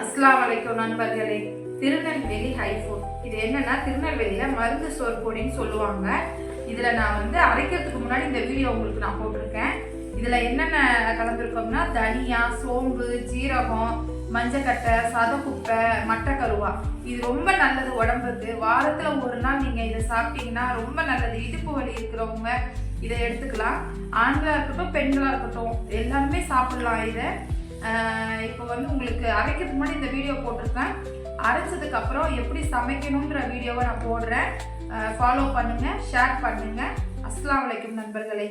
அஸ்லாம் அலைக்கும் நண்பர்களே திருநெல்வேலி ஹைஃபுட் இது என்னன்னா திருநெல்வேலியில் மருந்து சோர்பொடின்னு சொல்லுவாங்க. இதில் நான் வந்து அரைக்கிறதுக்கு முன்னாடி இந்த வீடியோ உங்களுக்கு நான் போட்டிருக்கேன். இதில் என்னென்ன கலந்துருக்கோம்னா தனியா சோம்பு ஜீரகம் மஞ்சக்கட்டை சதக்குப்பை மட்டக்கருவா. இது ரொம்ப நல்லது உடம்புக்கு. வாரத்தில் ஒரு நாள் நீங்கள் இதை சாப்பிட்டீங்கன்னா ரொம்ப நல்லது. இடுப்பு வலி இருக்கிறவங்க இதை எடுத்துக்கலாம். ஆண்களாக இருக்கட்டும் பெண்களாக இருக்கட்டும் எல்லாருமே சாப்பிடலாம் இதை. வந்து உங்களுக்கு அரைக்கிறதுக்கு முன்னாடி இந்த வீடியோ போட்டிருக்கேன். அரைச்சதுக்கு அப்புறம் எப்படி சமைக்கணுன்ற வீடியோவை நான் போடுறேன். ஃபாலோ பண்ணுங்க ஷேர் பண்ணுங்க. அஸ்லாம் வலைக்கும் நண்பர்களே.